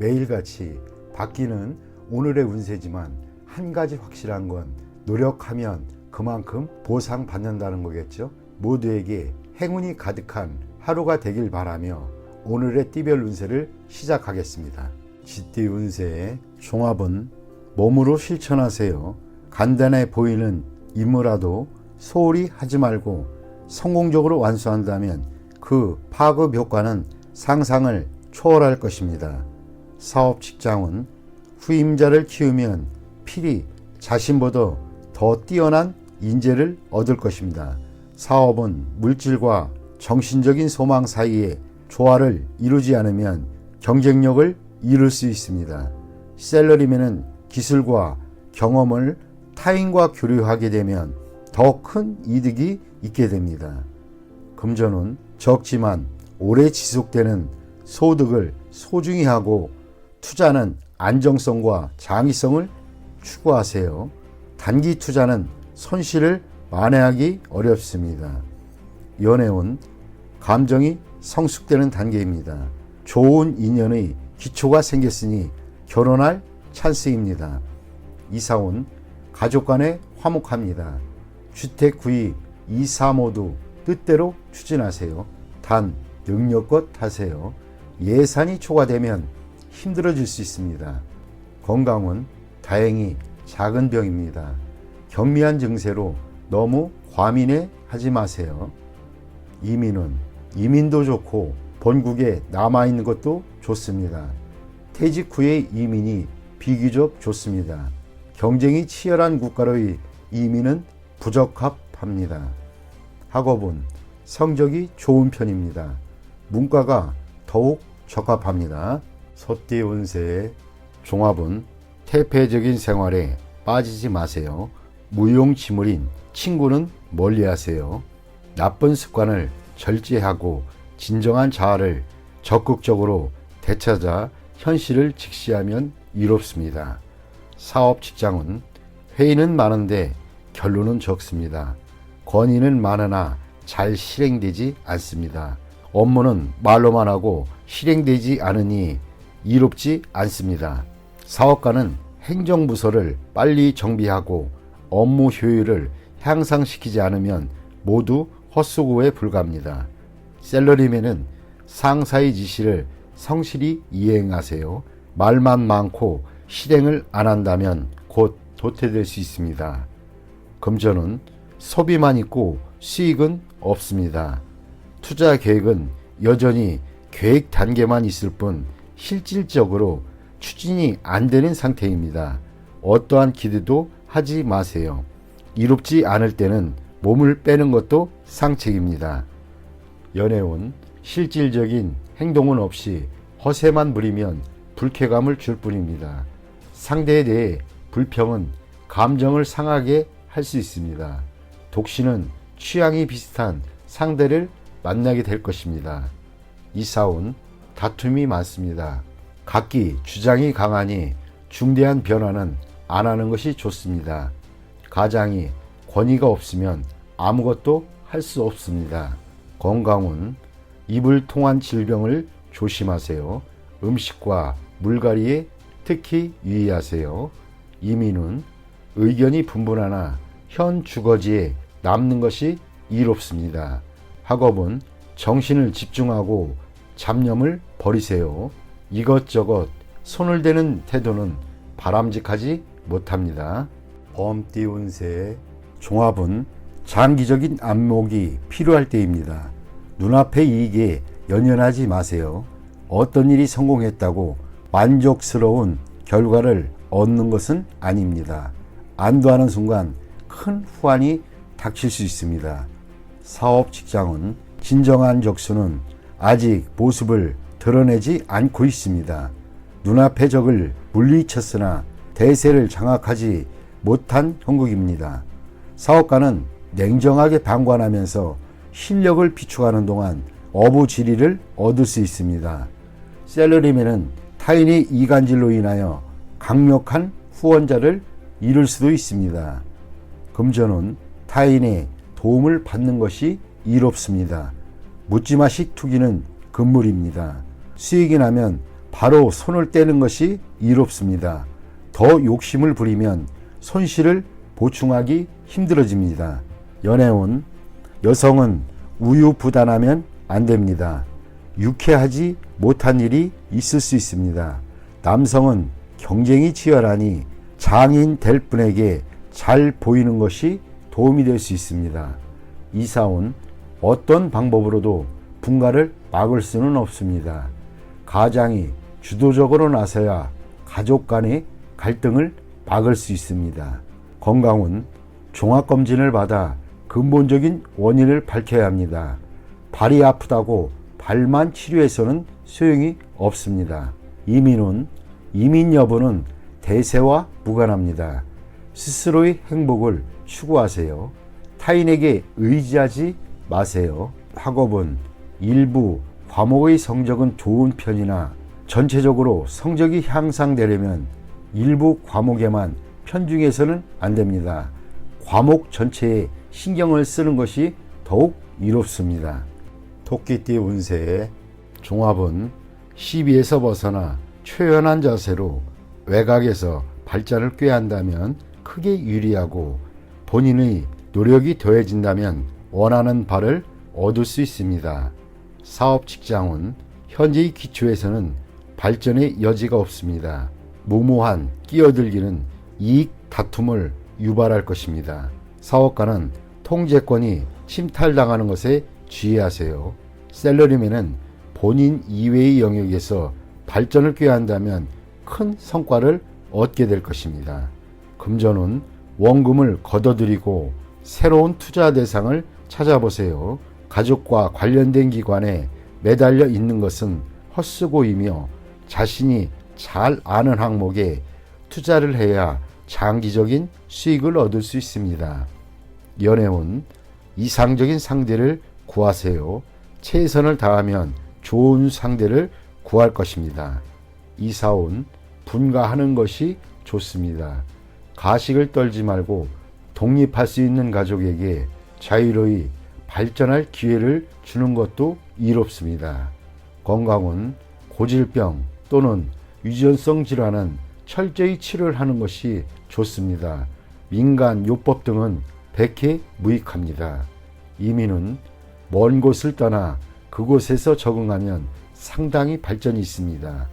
매일같이 바뀌는 오늘의 운세지만 한 가지 확실한 건 노력하면 그만큼 보상받는다는 거겠죠. 모두에게 행운이 가득한 하루가 되길 바라며 오늘의 띠별 운세를 시작하겠습니다. 쥐띠 운세의 종합은 몸으로 실천하세요. 간단해 보이는 임무라도 소홀히 하지 말고 성공적으로 완수한다면 그 파급 효과는 상상을 초월할 것입니다. 사업 직장은 후임자를 키우면 필히 자신보다 더 뛰어난 인재를 얻을 것입니다. 사업은 물질과 정신적인 소망 사이에 조화를 이루지 않으면 경쟁력을 잃을 수 있습니다. 셀러리맨은 기술과 경험을 타인과 교류하게 되면 더 큰 이득이 있게 됩니다. 금전은 적지만 오래 지속되는 소득을 소중히 하고 투자는 안정성과 장기성을 추구하세요. 단기 투자는 손실을 만회하기 어렵습니다. 연애운 감정이 성숙되는 단계입니다. 좋은 인연의 기초가 생겼으니 결혼할 찬스입니다. 이사온 가족 간에 화목합니다. 주택 구입, 이사 모두 뜻대로 추진하세요. 단 능력껏 하세요. 예산이 초과되면 힘들어질 수 있습니다. 건강은 다행히 작은 병입니다. 경미한 증세로 너무 과민해 하지 마세요. 이민은 이민도 좋고 본국에 남아 있는 것도 좋습니다. 퇴직 후의 이민이 비교적 좋습니다. 경쟁이 치열한 국가로의 이민은 부적합합니다. 학업은 성적이 좋은 편입니다. 문과가 더욱 적합합니다. 소띠 운세의 종합은 태폐적인 생활에 빠지지 마세요. 무용지물인 친구는 멀리하세요. 나쁜 습관을 절제하고 진정한 자아를 적극적으로 되찾아 현실을 직시하면 이롭습니다. 사업 직장은 회의는 많은데 결론은 적습니다. 건의는 많으나 잘 실행되지 않습니다. 업무는 말로만 하고 실행되지 않으니 이롭지 않습니다. 사업가는 행정부서를 빨리 정비하고 업무 효율을 향상시키지 않으면 모두 헛수고에 불과합니다. 셀러리맨은 상사의 지시를 성실히 이행하세요. 말만 많고 실행을 안 한다면 곧 도태될 수 있습니다. 금전은 소비만 있고 수익은 없습니다. 투자 계획은 여전히 계획 단계만 있을 뿐 실질적으로 추진이 안 되는 상태입니다. 어떠한 기대도 하지 마세요. 이롭지 않을 때는 몸을 빼는 것도 상책입니다. 연애운 실질적인 행동은 없이 허세만 부리면 불쾌감을 줄 뿐입니다. 상대에 대해 불평은 감정을 상하게 할 수 있습니다. 독신은 취향이 비슷한 상대를 만나게 될 것입니다. 이사온 다툼이 많습니다. 각기 주장이 강하니 중대한 변화는 안 하는 것이 좋습니다. 가장이 권위가 없으면 아무것도 할 수 없습니다. 건강은 입을 통한 질병을 조심하세요. 음식과 물갈이에 특히 유의하세요. 이민은 의견이 분분하나 현 주거지에 남는 것이 이롭습니다. 학업은 정신을 집중하고 잡념을 버리세요. 이것저것 손을 대는 태도는 바람직하지 못합니다. 범띠 운세의 종합은 장기적인 안목이 필요할 때입니다. 눈앞의 이익에 연연하지 마세요. 어떤 일이 성공했다고 만족스러운 결과를 얻는 것은 아닙니다. 안도하는 순간 큰 후환이 닥칠 수 있습니다. 사업 직장은 진정한 적수는 아직 모습을 드러내지 않고 있습니다. 눈앞의 적을 물리쳤으나 대세를 장악하지 못한 형국입니다. 사업가는 냉정하게 방관하면서 실력을 비축하는 동안 어부 지리를 얻을 수 있습니다. 셀러리맨은 타인의 이간질로 인하여 강력한 후원자를 잃을 수도 있습니다. 금전은 타인의 도움을 받는 것이 이롭습니다. 묻지마 식 투기는 금물입니다. 수익이 나면 바로 손을 떼는 것이 이롭습니다. 더 욕심을 부리면 손실을 보충하기 힘들어집니다. 연애운 여성은 우유부단하면 안 됩니다. 유쾌하지 못한 일이 있을 수 있습니다. 남성은 경쟁이 치열하니 장인 될 분에게 잘 보이는 것이 도움이 될 수 있습니다. 이사온 어떤 방법으로도 분가를 막을 수는 없습니다. 가장이 주도적으로 나서야 가족 간의 갈등을 막을 수 있습니다. 건강은 종합검진을 받아 근본적인 원인을 밝혀야 합니다. 발이 아프다고 발만 치료해서는 소용이 없습니다. 이민은 이민 여부는 대세와 무관합니다. 스스로의 행복을 추구하세요. 타인에게 의지하지 마세요. 학업은 일부 과목의 성적은 좋은 편이나 전체적으로 성적이 향상되려면 일부 과목에만 편중해서는 안 됩니다. 과목 전체에 신경을 쓰는 것이 더욱 이롭습니다. 토끼띠 운세의 종합은 시비에서 벗어나 초연한 자세로 외곽에서 발전을 꾀한다면 크게 유리하고 본인의 노력이 더해진다면 원하는 바를 얻을 수 있습니다. 사업 직장은 현재의 기초에서는 발전의 여지가 없습니다. 무모한 끼어들기는 이익 다툼을 유발할 것입니다. 사업가는 통제권이 침탈당하는 것에 주의하세요. 셀러리맨은 본인 이외의 영역에서 발전을 꾀한다면 큰 성과를 얻게 될 것입니다. 금전은 원금을 걷어들이고 새로운 투자 대상을 찾아보세요. 가족과 관련된 기관에 매달려 있는 것은 헛수고이며 자신이 잘 아는 항목에 투자를 해야 장기적인 수익을 얻을 수 있습니다. 연애운 이상적인 상대를 구하세요. 최선을 다하면 좋은 상대를 구할 것입니다. 이사온 분가하는 것이 좋습니다. 가식을 떨지 말고 독립할 수 있는 가족에게 자유로이 발전할 기회를 주는 것도 이롭습니다. 건강은 고질병 또는 유전성 질환은 철저히 치료를 하는 것이 좋습니다. 민간 요법 등은 백해 무익합니다. 이민은 먼 곳을 떠나 그곳에서 적응하면 상당히 발전이 있습니다.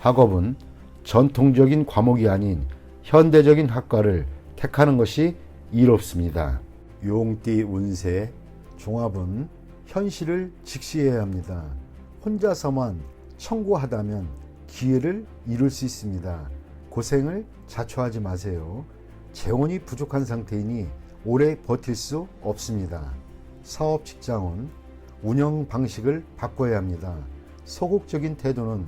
학업은 전통적인 과목이 아닌 현대적인 학과를 택하는 것이 이롭습니다. 용띠 운세 종합은 현실을 직시해야 합니다. 혼자서만 청구하다면 기회를 이룰 수 있습니다. 고생을 자초하지 마세요. 재원이 부족한 상태이니 오래 버틸 수 없습니다. 사업 직장은 운영 방식을 바꿔야 합니다. 소극적인 태도는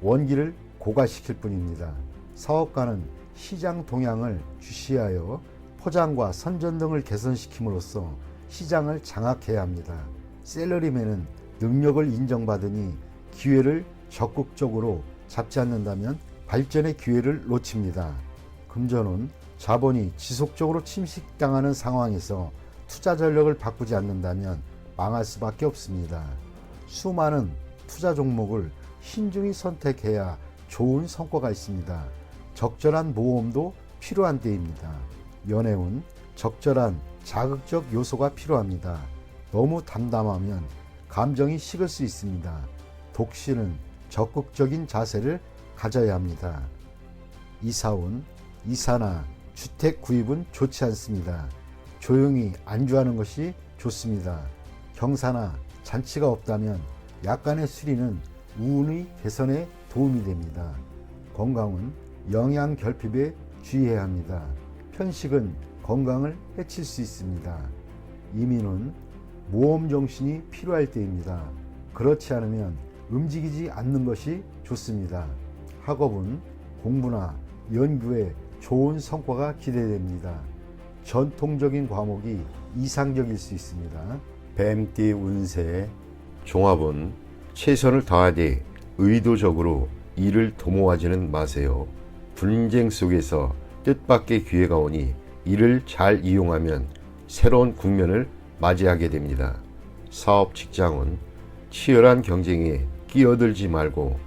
원기를 고갈시킬 뿐입니다. 사업가는 시장 동향을 주시하여 포장과 선전 등을 개선시킴으로써 시장을 장악해야 합니다. 셀러리맨은 능력을 인정받으니 기회를 적극적으로 잡지 않는다면 발전의 기회를 놓칩니다. 금전은 자본이 지속적으로 침식당하는 상황에서 투자 전략을 바꾸지 않는다면 망할 수밖에 없습니다. 수많은 투자 종목을 신중히 선택해야 좋은 성과가 있습니다. 적절한 모험도 필요한 때입니다. 연애운 적절한 자극적 요소가 필요합니다. 너무 담담하면 감정이 식을 수 있습니다. 독신은 적극적인 자세를 가져야 합니다. 이사온, 이사나 주택 구입은 좋지 않습니다. 조용히 안주하는 것이 좋습니다. 경사나 잔치가 없다면 약간의 수리는 우운의 개선에 도움이 됩니다. 건강은 영양 결핍에 주의해야 합니다. 편식은 건강을 해칠 수 있습니다. 이민은 모험 정신이 필요할 때입니다. 그렇지 않으면 움직이지 않는 것이 좋습니다. 학업은 공부나 연구에 좋은 성과가 기대됩니다. 전통적인 과목이 이상적일 수 있습니다. 뱀띠 운세 종합은 최선을 다하되 의도적으로 일을 도모하지는 마세요. 분쟁 속에서 뜻밖의 기회가 오니 이를 잘 이용하면 새로운 국면을 맞이하게 됩니다. 사업 직장은 치열한 경쟁에 끼어들지 말고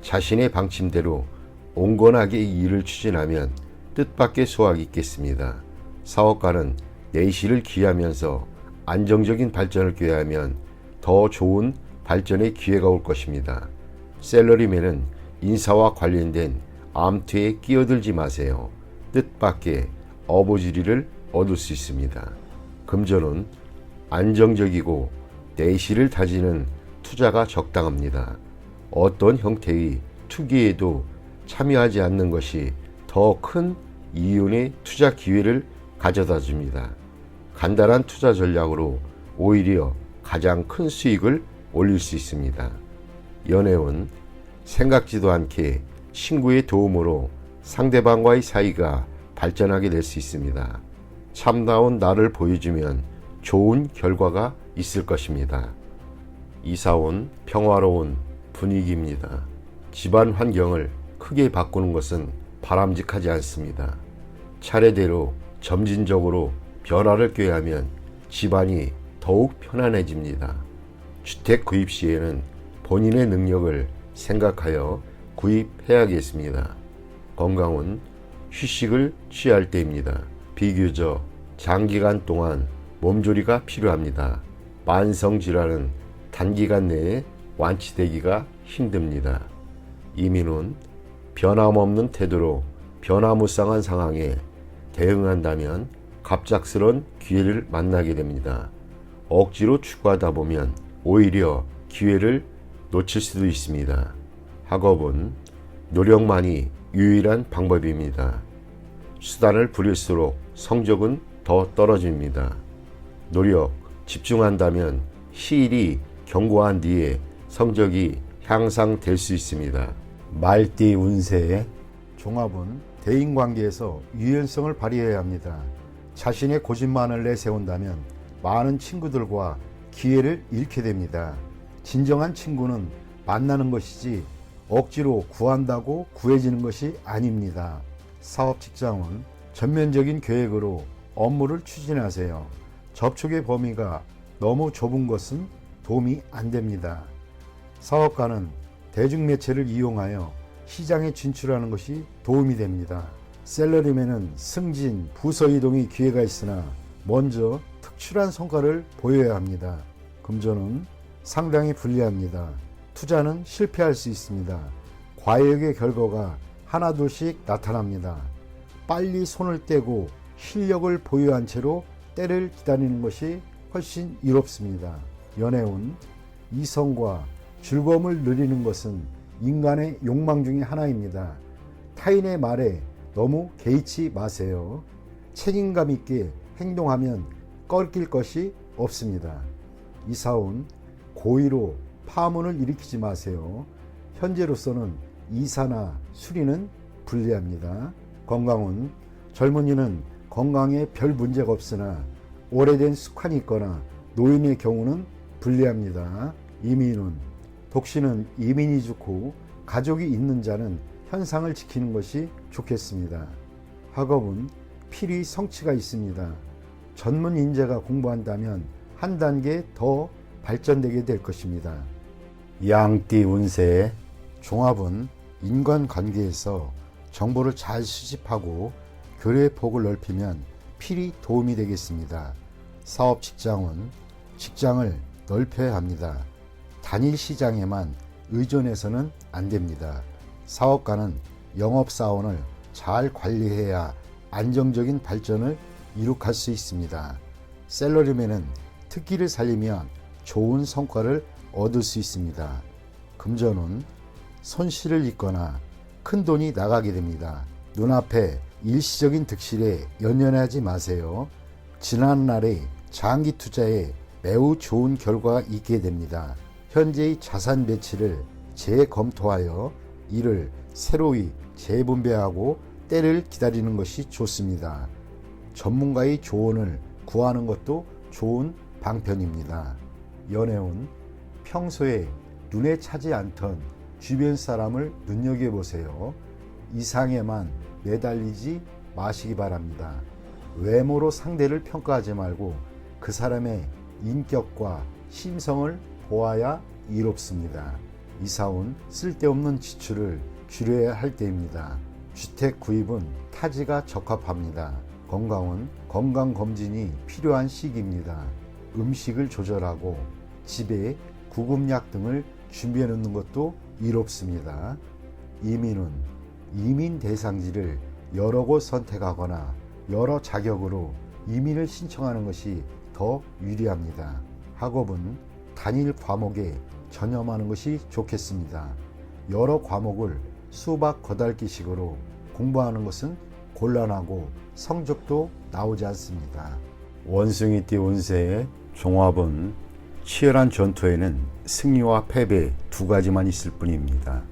자신의 방침대로 온건하게 이 일을 추진하면 뜻밖의 소확이 있겠습니다. 사업가는 내실을 기하면서 안정적인 발전을 꾀하면 더 좋은 발전의 기회가 올 것입니다. 셀러리맨은 인사와 관련된 암투에 끼어들지 마세요. 뜻밖의 어부지리를 얻을 수 있습니다. 금전은 안정적이고 내실을 다지는 투자가 적당합니다. 어떤 형태의 투기에도 참여하지 않는 것이 더 큰 이윤의 투자 기회를 가져다 줍니다. 간단한 투자 전략으로 오히려 가장 큰 수익을 올릴 수 있습니다. 연애운 생각지도 않게 친구의 도움으로 상대방과의 사이가 발전하게 될 수 있습니다. 참다운 나를 보여주면 좋은 결과가 있을 것입니다. 이사온 평화로운 분위기입니다. 집안 환경을 크게 바꾸는 것은 바람직하지 않습니다. 차례대로 점진적으로 변화를 꾀하면 집안이 더욱 편안해집니다. 주택 구입 시에는 본인의 능력을 생각하여 구입해야겠습니다. 건강은 휴식을 취할 때입니다. 비교적 장기간 동안 몸조리가 필요합니다. 만성질환은 단기간 내에 완치되기가 힘듭니다. 이민은 변함없는 태도로 변화무쌍한 상황에 대응한다면 갑작스런 기회를 만나게 됩니다. 억지로 추구하다 보면 오히려 기회를 놓칠 수도 있습니다. 학업은 노력만이 유일한 방법입니다. 수단을 부릴수록 성적은 더 떨어집니다. 노력, 집중한다면 시일이 경고한 뒤에 성적이 향상될 수 있습니다. 말띠 운세 종합은 대인관계에서 유연성을 발휘해야 합니다. 자신의 고집만을 내세운다면 많은 친구들과 기회를 잃게 됩니다. 진정한 친구는 만나는 것이지 억지로 구한다고 구해지는 것이 아닙니다. 사업 직장은 전면적인 계획으로 업무를 추진하세요. 접촉의 범위가 너무 좁은 것은 도움이 안 됩니다. 사업가는 대중매체를 이용하여 시장에 진출하는 것이 도움이 됩니다. 셀러리맨은 승진, 부서 이동의 기회가 있으나 먼저 특출한 성과를 보여야 합니다. 금전은 상당히 불리합니다. 투자는 실패할 수 있습니다. 과욕의 결과가 하나둘씩 나타납니다. 빨리 손을 떼고 실력을 보유한 채로 때를 기다리는 것이 훨씬 이롭습니다. 연애운 이성과 즐거움을 누리는 것은 인간의 욕망 중의 하나입니다. 타인의 말에 너무 개의치 마세요. 책임감 있게 행동하면 꺾일 것이 없습니다. 이사온 고의로 파문을 일으키지 마세요. 현재로서는 이사나 수리는 불리합니다. 건강은 젊은이는 건강에 별 문제가 없으나 오래된 습관이 있거나 노인의 경우는 불리합니다. 이민은 독신은 이민이 좋고 가족이 있는 자는 현상을 지키는 것이 좋겠습니다. 학업은 필히 성취가 있습니다. 전문 인재가 공부한다면 한 단계 더 발전되게 될 것입니다. 양띠 운세 종합은 인간관계에서 정보를 잘 수집하고 교류의 폭을 넓히면 필히 도움이 되겠습니다. 사업 직장은 직장을 넓혀야 합니다. 단일 시장에만 의존해서는 안 됩니다. 사업가는 영업사원을 잘 관리해야 안정적인 발전을 이룩할 수 있습니다. 셀러리맨은 특기를 살리면 좋은 성과를 얻을 수 있습니다. 금전은 손실을 입거나 큰 돈이 나가게 됩니다. 눈앞에 일시적인 득실에 연연하지 마세요. 지난날의 장기 투자에 매우 좋은 결과가 있게 됩니다. 현재의 자산 배치를 재검토하여 이를 새로이 재분배하고 때를 기다리는 것이 좋습니다. 전문가의 조언을 구하는 것도 좋은 방편입니다. 연애운 평소에 눈에 차지 않던 주변 사람을 눈여겨보세요. 이상에만 매달리지 마시기 바랍니다. 외모로 상대를 평가하지 말고 그 사람의 인격과 심성을 보아야 이롭습니다. 이사온 쓸데없는 지출을 줄여야 할 때입니다. 주택 구입은 타지가 적합합니다. 건강은 건강검진이 필요한 시기입니다. 음식을 조절하고 집에 구급약 등을 준비해 놓는 것도 이롭습니다. 이민은 이민 대상지를 여러 곳 선택하거나 여러 자격으로 이민을 신청하는 것이 더 유리합니다. 학업은 단일 과목에 전념하는 것이 좋겠습니다. 여러 과목을 수박 거달기식으로 공부하는 것은 곤란하고 성적도 나오지 않습니다. 원숭이띠 운세의 종합은 치열한 전투에는 승리와 패배 두 가지만 있을 뿐입니다.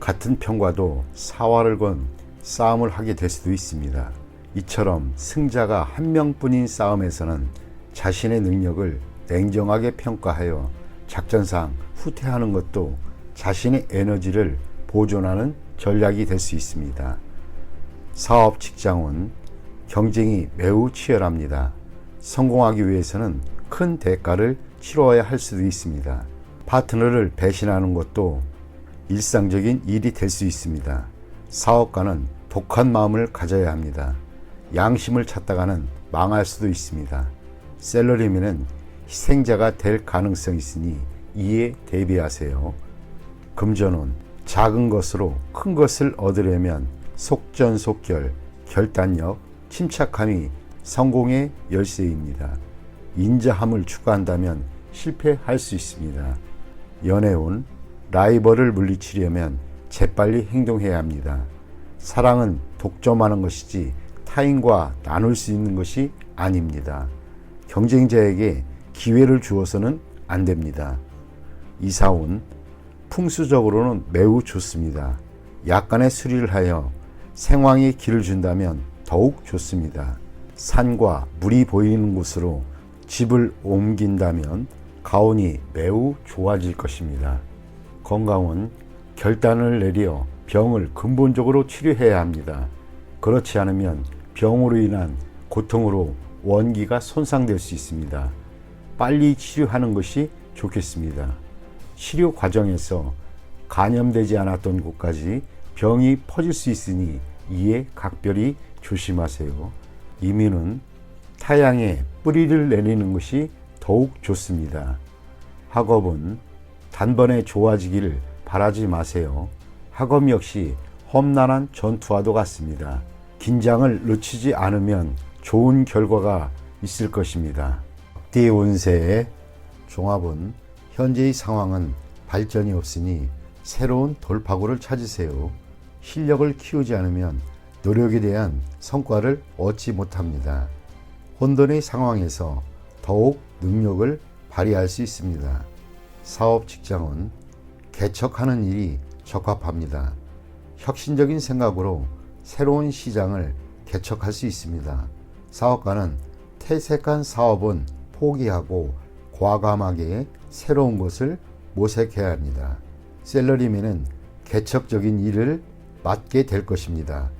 같은 편과도 사활을 건 싸움을 하게 될 수도 있습니다. 이처럼 승자가 한 명뿐인 싸움에서는 자신의 능력을 냉정하게 평가하여 작전상 후퇴하는 것도 자신의 에너지를 보존하는 전략이 될 수 있습니다. 사업 직장은 경쟁이 매우 치열합니다. 성공하기 위해서는 큰 대가를 치러야 할 수도 있습니다. 파트너를 배신하는 것도 일상적인 일이 될 수 있습니다. 사업가는 독한 마음을 가져야 합니다. 양심을 찾다가는 망할 수도 있습니다. 셀러리맨은 희생자가 될 가능성이 있으니 이에 대비하세요. 금전은 작은 것으로 큰 것을 얻으려면 속전속결, 결단력, 침착함이 성공의 열쇠입니다. 인자함을 추구한다면 실패할 수 있습니다. 연애운 라이벌을 물리치려면 재빨리 행동해야 합니다. 사랑은 독점하는 것이지 타인과 나눌 수 있는 것이 아닙니다. 경쟁자에게 기회를 주어서는 안 됩니다. 이사운 풍수적으로는 매우 좋습니다. 약간의 수리를 하여 생황에 길을 준다면 더욱 좋습니다. 산과 물이 보이는 곳으로 집을 옮긴다면 가온이 매우 좋아질 것입니다. 건강은 결단을 내려 병을 근본적으로 치료해야 합니다. 그렇지 않으면 병으로 인한 고통으로 원기가 손상될 수 있습니다. 빨리 치료하는 것이 좋겠습니다. 치료 과정에서 감염되지 않았던 곳까지 병이 퍼질 수 있으니 이에 각별히 조심하세요. 이민은 타양에 뿌리를 내리는 것이 더욱 좋습니다. 학업은 단번에 좋아지기를 바라지 마세요. 학업 역시 험난한 전투와도 같습니다. 긴장을 늦추지 않으면 좋은 결과가 있을 것입니다. 띠 운세의 종합은 현재의 상황은 발전이 없으니 새로운 돌파구를 찾으세요. 실력을 키우지 않으면 노력에 대한 성과를 얻지 못합니다. 혼돈의 상황에서 더욱 능력을 발휘할 수 있습니다. 사업 직장은 개척하는 일이 적합합니다. 혁신적인 생각으로 새로운 시장을 개척할 수 있습니다. 사업가는 퇴색한 사업은 포기하고 과감하게 새로운 것을 모색해야 합니다. 셀러리맨은 개척적인 일을 맡게 될 것입니다.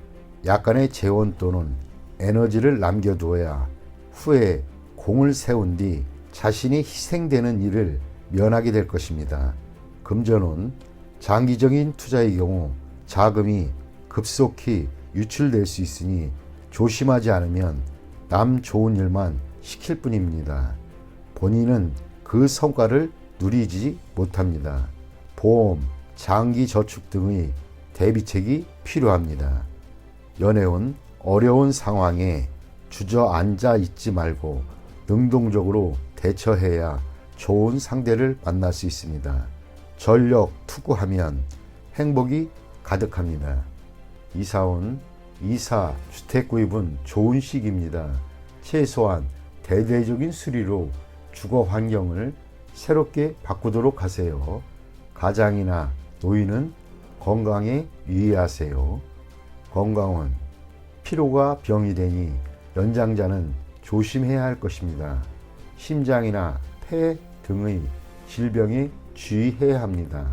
약간의 재원 또는 에너지를 남겨두어야 후에 공을 세운 뒤 자신이 희생되는 일을 면하게 될 것입니다. 금전은 장기적인 투자의 경우 자금이 급속히 유출될 수 있으니 조심하지 않으면 남 좋은 일만 시킬 뿐입니다. 본인은 그 성과를 누리지 못합니다. 보험, 장기 저축 등의 대비책이 필요합니다. 연애운 어려운 상황에 주저앉아 있지 말고 능동적으로 대처해야 좋은 상대를 만날 수 있습니다. 전력 투구하면 행복이 가득합니다. 이사온 이사 주택 구입은 좋은 시기입니다. 최소한 대대적인 수리로 주거 환경을 새롭게 바꾸도록 하세요. 가장이나 노인은 건강에 유의하세요. 건강은 피로가 병이 되니 연장자는 조심해야 할 것입니다. 심장이나 폐 등의 질병에 주의해야 합니다.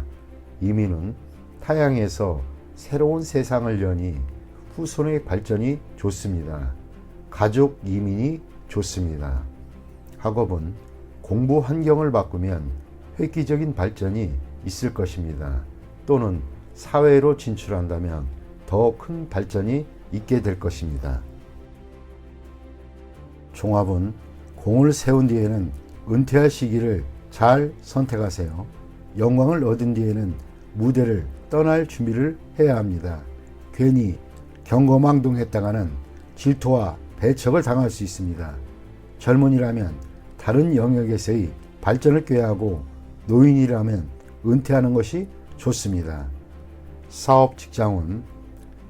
이민은 타양에서 새로운 세상을 여니 후손의 발전이 좋습니다. 가족 이민이 좋습니다. 학업은 공부 환경을 바꾸면 획기적인 발전이 있을 것입니다. 또는 사회로 진출한다면 더 큰 발전이 있게 될 것입니다. 종합은 공을 세운 뒤에는 은퇴할 시기를 잘 선택하세요. 영광을 얻은 뒤에는 무대를 떠날 준비를 해야 합니다. 괜히 경거망동했다가는 질투와 배척을 당할 수 있습니다. 젊은이라면 다른 영역에서의 발전을 꾀하고 노인이라면 은퇴하는 것이 좋습니다. 사업 직장은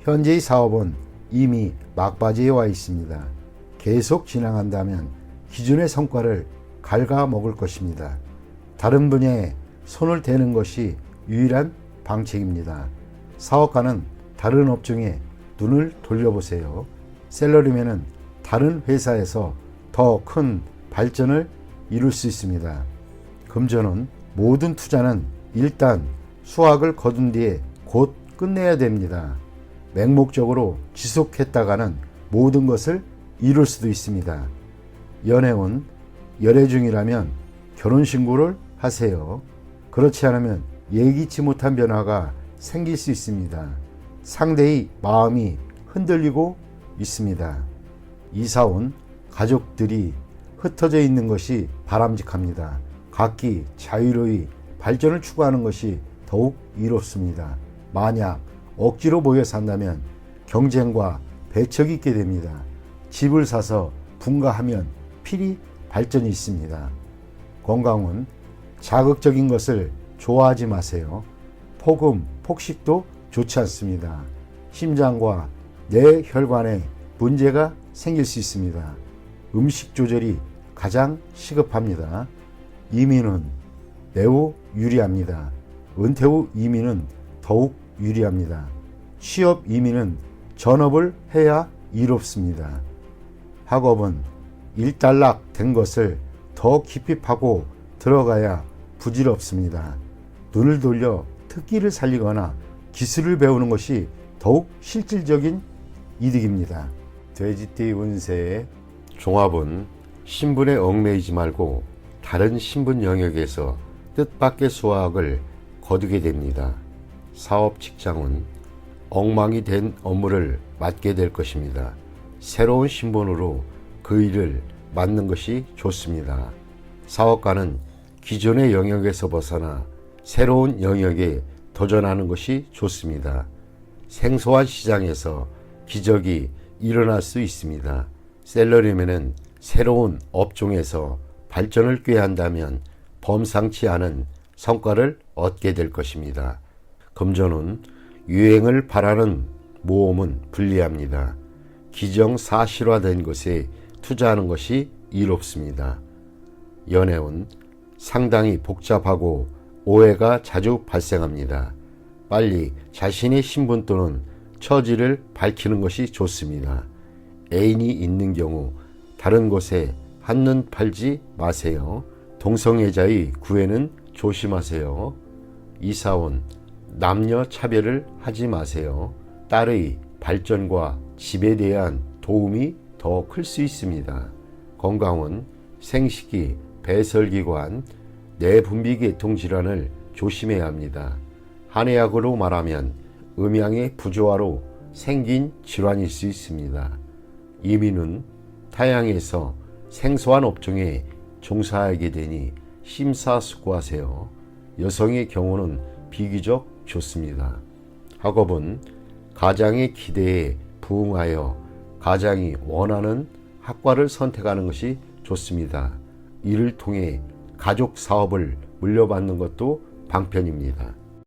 현재의 사업은 이미 막바지에 와 있습니다. 계속 진행한다면 기존의 성과를 갉아먹을 것입니다. 다른 분야에 손을 대는 것이 유일한 방책입니다. 사업가는 다른 업종에 눈을 돌려보세요. 셀러리맨은 다른 회사에서 더 큰 발전을 이룰 수 있습니다. 금전은 모든 투자는 일단 수확을 거둔 뒤에 곧 끝내야 됩니다. 맹목적으로 지속했다가는 모든 것을 이룰 수도 있습니다. 연애운 열애 중이라면 결혼 신고를 하세요. 그렇지 않으면 예기치 못한 변화가 생길 수 있습니다. 상대의 마음이 흔들리고 있습니다. 이사 온 가족들이 흩어져 있는 것이 바람직합니다. 각기 자유로이 발전을 추구하는 것이 더욱 이롭습니다. 만약 억지로 모여 산다면 경쟁과 배척이 있게 됩니다. 집을 사서 분가하면 필히 발전이 있습니다. 건강은 자극적인 것을 좋아하지 마세요. 폭음, 폭식도 좋지 않습니다. 심장과 뇌 혈관에 문제가 생길 수 있습니다. 음식 조절이 가장 시급합니다. 이민은 매우 유리합니다. 은퇴 후 이민은 더욱 유리합니다. 취업 이민은 전업을 해야 이롭습니다. 학업은 일단락 된 것을 더 깊이 파고 들어가야 부질없습니다. 눈을 돌려 특기를 살리거나 기술을 배우는 것이 더욱 실질적인 이득입니다. 돼지띠 운세의 종합은 신분에 얽매이지 말고 다른 신분 영역에서 뜻밖의 수확을 거두게 됩니다. 사업 직장은 엉망이 된 업무를 맡게 될 것입니다. 새로운 신분으로 그 일을 맡는 것이 좋습니다. 사업가는 기존의 영역에서 벗어나 새로운 영역에 도전하는 것이 좋습니다. 생소한 시장에서 기적이 일어날 수 있습니다. 셀러리맨은 새로운 업종에서 발전을 꾀한다면 범상치 않은 성과를 얻게 될 것입니다. 금전은 유행을 바라는 모험은 불리합니다. 기정사실화된 것에 투자하는 것이 이롭습니다. 연애운 상당히 복잡하고 오해가 자주 발생합니다. 빨리 자신의 신분 또는 처지를 밝히는 것이 좋습니다. 애인이 있는 경우 다른 곳에 한눈 팔지 마세요. 동성애자의 구애는 조심하세요. 이사온 남녀 차별을 하지 마세요. 딸의 발전과 집에 대한 도움이 더 클 수 있습니다. 건강은 생식기, 배설기관, 내분비계통 질환을 조심해야 합니다. 한의학으로 말하면 음양의 부조화로 생긴 질환일 수 있습니다. 이민은 타양에서 생소한 업종에 종사하게 되니 심사숙고하세요. 여성의 경우는 비교적 좋습니다. 학업은 가장의 기대에 부응하여 가장이 원하는 학과를 선택하는 것이 좋습니다. 이를 통해 가족 사업을 물려받는 것도 방편입니다.